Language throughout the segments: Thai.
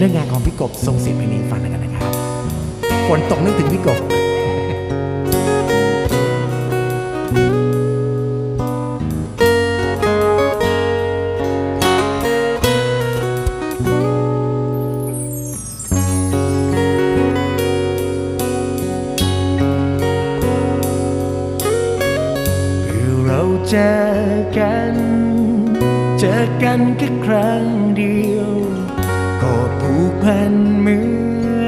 เรื่องงานของพี่กบทรงศิษย์เพลงนี้ฟังกันนะครับฝนตกนึกถึงพี่กบพื่เราเจอกัน เจอกันแค่ครั้งเดียว ก็ผูกพันเหมื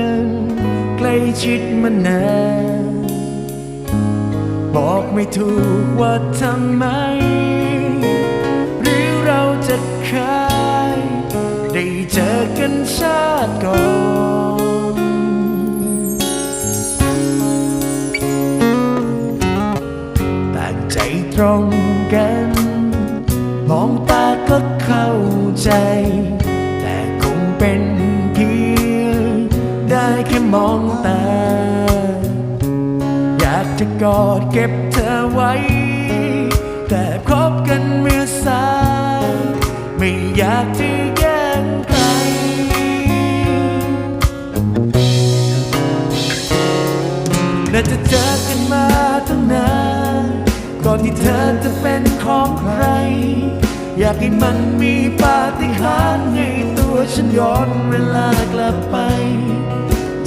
อนใกล้ชิดมานานบอกไม่ถูกว่าทำไม หรือเราจะเคยได้เจอกันชาติก่อนต่างใจตรงกัน มองตาก็เข้าใจ แต่คงเป็น ได้แค่มองตา อยากจะกอดเก็บเธอไว้ แต่คบกันเมื่อสายไม่อยากจะแย่งใครและจะเจอกันมาตั้งนาน ก่อนที่เธอจะเป็นของใคร อยากให้มันมีปาฏิหาริย์ให้ตัวฉันย้อนเวลากลับไป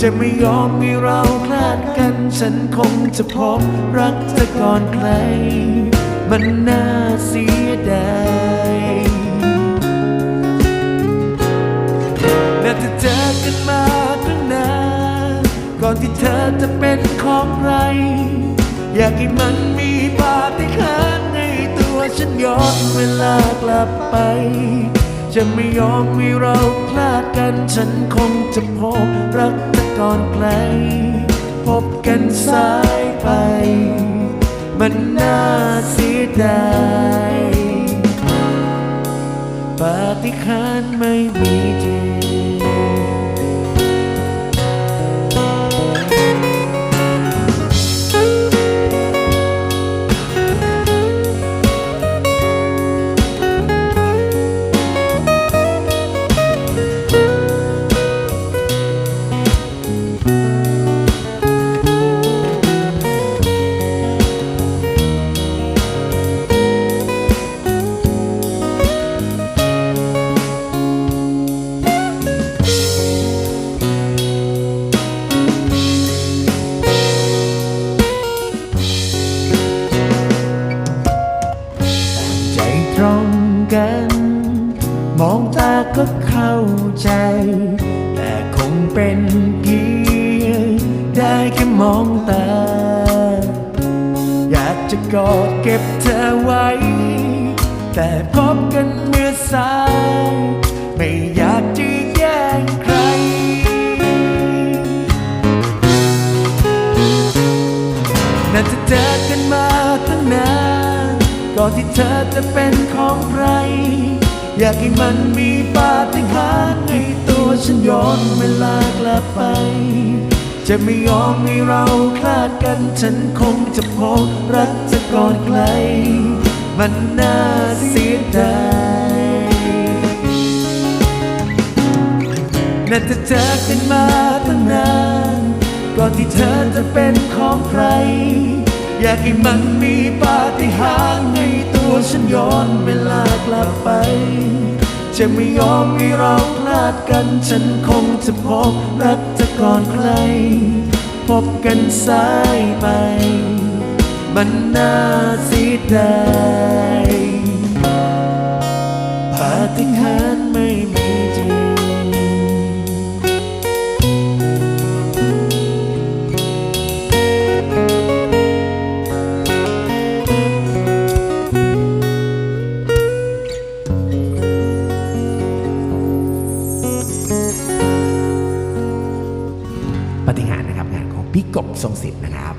จะไม่ยอมมีเราคลาดกัน ฉันคงจะพบรักเธอก่อนใคร มันน่าเสียดายและจะเจอกันมาตั้งนานก่อนที่เธอจะเป็นของใคร อยากให้มันมีปาฏิหาริย์ในตัวฉันย้อนเวลากลับไป จะไม่ยอมมีเราพลาดกัน ฉันคงจะพบรักแต่ก่อนไกล พบกันสายไป มันน่าเสียดายปาฏิหาริย์ไม่มีจริง มองตาก็เข้าใจ แต่คงเป็นเพียงได้แค่มองตา อยากจะกอดเก็บเธอไว้ แต่พบกันเมื่อสายไม่อยากจะแย่งใครน่าจะเจอกันมาตั้งนานก่อนที่เธอจะเป็นของใคร อยากให้มันมีปาฏิหาริย์ให้ตัวฉันย้อนเวลากลับไป จะไม่ยอมให้เราคลาดกันฉันคงจะพบรักจะกอนใครมันน่าเสียดายน่าจะเจอกันมาตั้งนานก่อนที่เธอจะเป็นของใคร อยากให้มันมีปาฏิหาริย์ ให้ตัวฉันย้อนเวลากลับไป จะไม่ยอมให้เราพลาดกัน ฉันคงจะพบรักจะก่อนใคร พบกันสายไป มันน่าเสียดาย พี่กบทรงสิทธิ์นะครับ